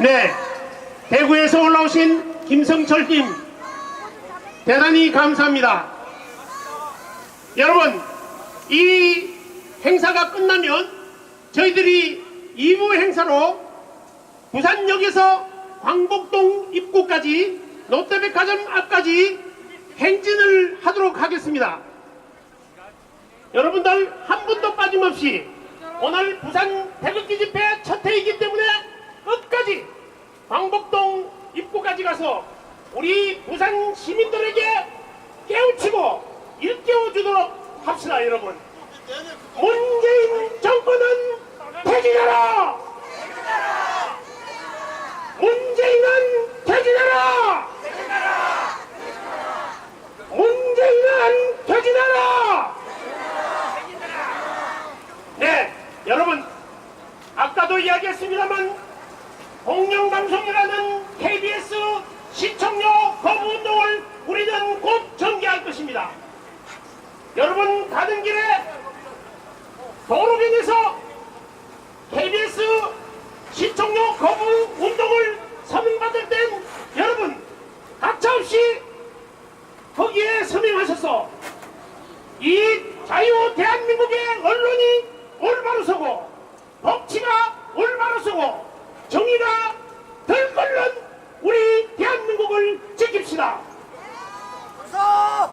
네, 대구에서 올라오신 김성철님 대단히 감사합니다. 여러분, 이 행사가 끝나면 저희들이 2부 행사로 부산역에서 광복동 입구까지 롯데백화점 앞까지 행진을 하도록 하겠습니다. 여러분들 한 분도 빠짐없이 오늘 부산 태극기 집회 첫 회이기 때문에 끝까지 광복동 가서 우리 부산 시민들에게 깨우치고 일깨워주도록 합시다 여러분. 문재인 정권은 퇴진하라! 문재인은 퇴진하라! 문재인은 퇴진하라! 네, 여러분. 아까도 이야기했습니다만 공영방송이라는 KBS 시청료 거부 운동을 우리는 곧 전개할 것입니다. 여러분 가는 길에 도로변에서 KBS 시청료 거부 운동을 서명받을 땐 여러분 가차없이 거기에 서명하셔서 이 자유 대한민국의 언론이 올바로 서고 것이다.